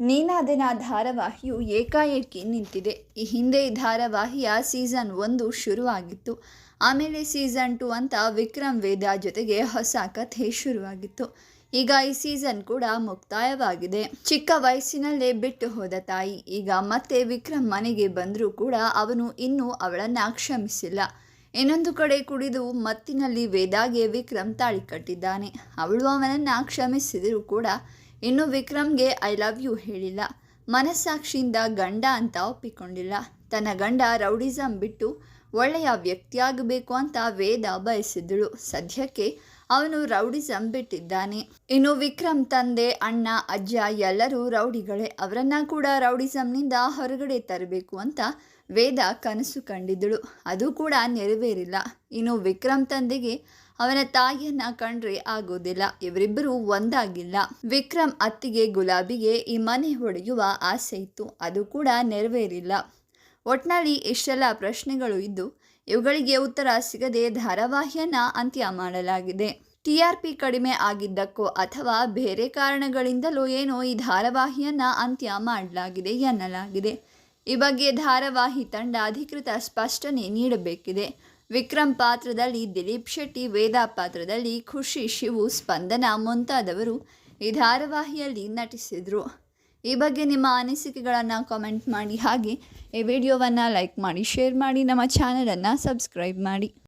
ನೀನಾದೆನ ಧಾರಾವಾಹಿಯು ಏಕಾಏಕಿ ನಿಂತಿದೆ. ಈ ಹಿಂದೆ ಈ ಧಾರಾವಾಹಿಯ ಸೀಸನ್ ಒಂದು ಶುರುವಾಗಿತ್ತು. ಆಮೇಲೆ ಸೀಸನ್ ಟು ಅಂತ ವಿಕ್ರಮ್ ವೇದ ಜೊತೆಗೆ ಹೊಸ ಕಥೆ ಶುರುವಾಗಿತ್ತು. ಈಗ ಈ ಸೀಸನ್ ಕೂಡ ಮುಕ್ತಾಯವಾಗಿದೆ. ಚಿಕ್ಕ ವಯಸ್ಸಿನಲ್ಲೇ ಬಿಟ್ಟು ಹೋದ ತಾಯಿ. ಈಗ ಮತ್ತೆ ವಿಕ್ರಮ್ ಮನೆಗೆ ಬಂದರೂ ಕೂಡ ಅವನು ಇನ್ನೂ ಅವಳನ್ನು ಕ್ಷಮಿಸಿಲ್ಲ. ಇನ್ನೊಂದು ಕಡೆ ಕುಡಿದು ಮತ್ತಿನಲ್ಲಿ ವೇದಾಗೆ ವಿಕ್ರಮ್ ತಾಳಿ ಕಟ್ಟಿದ್ದಾನೆ. ಅವಳು ಅವನನ್ನು ಕ್ಷಮಿಸಿದರೂ ಕೂಡ ಇನ್ನು ವಿಕ್ರಮ್ಗೆ ಐ ಲವ್ ಯು ಹೇಳಿಲ್ಲ. ಮನಸ್ಸಾಕ್ಷಿಯಿಂದ ಗಂಡ ಅಂತ ಒಪ್ಪಿಕೊಂಡಿಲ್ಲ. ತನ್ನ ಗಂಡ ರೌಡಿಸಮ್ ಬಿಟ್ಟು ಒಳ್ಳೆಯ ವ್ಯಕ್ತಿಯಾಗಬೇಕು ಅಂತ ವೇದ ಬಯಸಿದ್ದಳು. ಸದ್ಯಕ್ಕೆ ಅವನು ರೌಡಿಸಮ್ ಬಿಟ್ಟಿದ್ದಾನೆ. ಇನ್ನು ವಿಕ್ರಮ್ ತಂದೆ, ಅಣ್ಣ, ಅಜ್ಜ ಎಲ್ಲರೂ ರೌಡಿಗಳೇ. ಅವರನ್ನ ಕೂಡ ರೌಡಿಸಮ್ನಿಂದ ಹೊರಗಡೆ ತರಬೇಕು ಅಂತ ವೇದ ಕನಸು ಕಂಡಿದ್ದಳು. ಅದು ಕೂಡ ನೆರವೇರಿಲ್ಲ. ಇನ್ನು ವಿಕ್ರಮ್ ತಂದೆಗೆ ಅವನ ತಾಯಿಯನ್ನ ಕಂಡ್ರೆ ಆಗೋದಿಲ್ಲ, ಇವರಿಬ್ಬರು ಒಂದಾಗಿಲ್ಲ. ವಿಕ್ರಮ್ ಅತ್ತಿಗೆ ಗುಲಾಬಿಗೆ ಈ ಮನೆ ಹೊಡೆಯುವ ಆಸೆ ಇತ್ತು, ಅದು ಕೂಡ ನೆರವೇರಿಲ್ಲ. ಒಟ್ನಲ್ಲಿ ಇಷ್ಟೆಲ್ಲ ಪ್ರಶ್ನೆಗಳು ಇದ್ದು, ಇವುಗಳಿಗೆ ಉತ್ತರ ಸಿಗದೆ ಧಾರಾವಾಹಿಯನ್ನ ಅಂತ್ಯ ಮಾಡಲಾಗಿದೆ. ಟಿ ಆರ್ ಪಿ ಕಡಿಮೆ ಆಗಿದ್ದಕ್ಕೋ ಅಥವಾ ಬೇರೆ ಕಾರಣಗಳಿಂದಲೋ ಏನೋ ಈ ಧಾರಾವಾಹಿಯನ್ನ ಅಂತ್ಯ ಮಾಡಲಾಗಿದೆ ಎನ್ನಲಾಗಿದೆ. ಈ ಬಗ್ಗೆ ಧಾರಾವಾಹಿ ತಂಡ ಅಧಿಕೃತ ಸ್ಪಷ್ಟನೆ ನೀಡಬೇಕಿದೆ. ವಿಕ್ರಮ್ ಪಾತ್ರದಲ್ಲಿ ದಿಲೀಪ್ ಶೆಟ್ಟಿ, ವೇದಾ ಪಾತ್ರದಲ್ಲಿ ಖುಷಿ, ಶಿವು, ಸ್ಪಂದನ ಮುಂತಾದವರು ಈ ಧಾರಾವಾಹಿಯಲ್ಲಿ ನಟಿಸಿದರು. ಈ ಬಗ್ಗೆ ನಿಮ್ಮ ಅನಿಸಿಕೆಗಳನ್ನು ಕಾಮೆಂಟ್ ಮಾಡಿ. ಹಾಗೆ ಈ ವಿಡಿಯೋವನ್ನು ಲೈಕ್ ಮಾಡಿ ಶೇರ್ ಮಾಡಿ, ನಮ್ಮ ಚಾನಲನ್ನು ಸಬ್ಸ್ಕ್ರೈಬ್ ಮಾಡಿ.